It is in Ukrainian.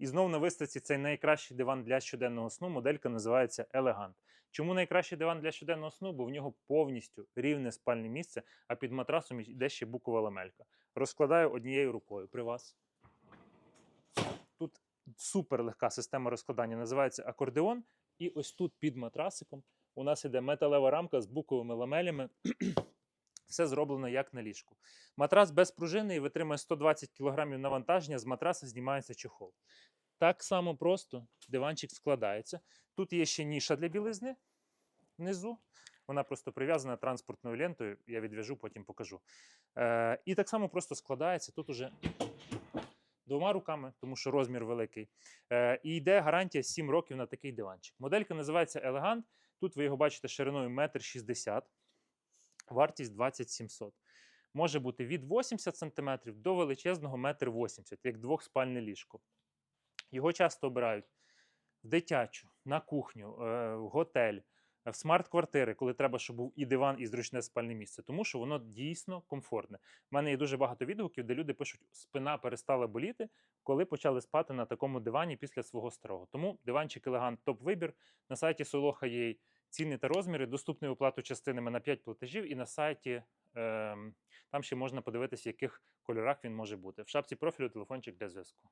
І знов на виставці цей найкращий диван для щоденного сну. Моделька називається Елегант. Чому найкращий диван для щоденного сну? Бо в нього повністю рівне спальне місце, а під матрасом йде ще букова ламелька. Розкладаю однією рукою при вас. Тут супер легка система розкладання, називається акордеон. І ось тут під матрасиком у нас іде металева рамка з буковими ламелями. Все зроблено як на ліжку. Матрас без пружини і витримує 120 кг навантаження. З матраса знімається чохол. Так само просто диванчик складається. Тут є ще ніша для білизни внизу. Вона просто прив'язана транспортною лентою. Я відв'яжу, потім покажу. Е, і так само просто складається. Тут уже двома руками, тому що розмір великий. Е, і йде гарантія 7 років на такий диванчик. Моделька називається Елегант. Тут ви його бачите шириною 1,60 м, вартість 2700. Може бути від 80 см до величезного 1,80 м, як двохспальне ліжко. Його часто обирають в дитячу, на кухню, е, в готель, в смарт-квартири, коли треба, щоб був і диван, і зручне спальне місце, тому що воно дійсно комфортне. У мене є дуже багато відгуків, де люди пишуть, спина перестала боліти, коли почали спати на такому дивані після свого старого. Тому диванчик елегант топ-вибір. На сайті є ціни та розміри, доступний оплату частинами на 5 платежів, і на сайті ем, там ще можна подивитися, в яких кольорах він може бути. В шапці профілю телефончик для зв'язку.